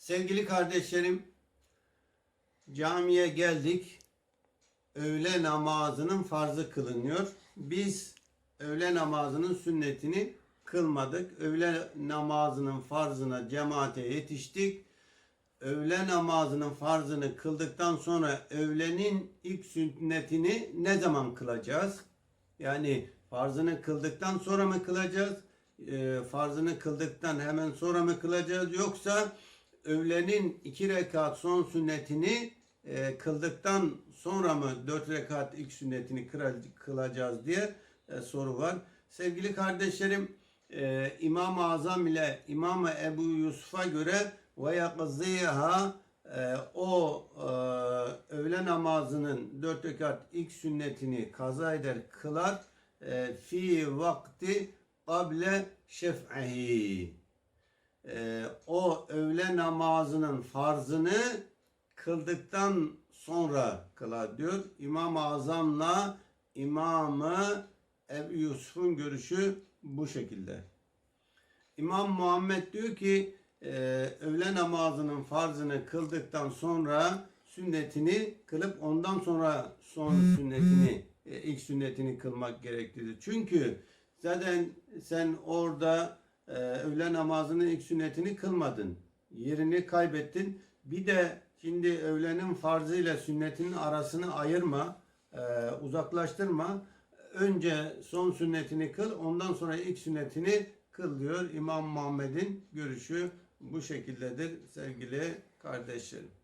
Sevgili kardeşlerim, camiye geldik. Öğle namazının farzı kılınıyor. Biz öğle namazının sünnetini kılmadık. Öğle namazının farzına cemaate yetiştik. Öğle namazının farzını kıldıktan sonra öğlenin ilk sünnetini ne zaman kılacağız? Yani farzını kıldıktan sonra mı kılacağız? Ee, farzını kıldıktan hemen sonra mı kılacağız? Yoksa öğlenin iki rekat son sünnetini e, kıldıktan sonra mı dört rekat ilk sünnetini kılacağız diye e, soru var. Sevgili kardeşlerim e, İmam-ı Azam ile İmam-ı Ebu Yusuf'a göre ve yakziha e, o e, öğle namazının dört rekat ilk sünnetini kaza eder kılar e, fi vakti kable şef'ihi e, o öğle namazının farzını kıldıktan sonra kılar diyor. İmam-ı Azam'la İmam-ı Ebu Yusuf'un görüşü bu şekilde. İmam Muhammed diyor ki e, öğle namazının farzını kıldıktan sonra sünnetini kılıp ondan sonra son sünnetini e, ilk sünnetini kılmak gereklidir. Çünkü zaten sen orada e, öğle namazının ilk sünnetini kılmadın. Yerini kaybettin. Bir de şimdi öğlenin farzı ile sünnetinin arasını ayırma, e, uzaklaştırma. Önce son sünnetini kıl, ondan sonra ilk sünnetini kıl diyor. İmam Muhammed'in görüşü bu şekildedir sevgili kardeşlerim.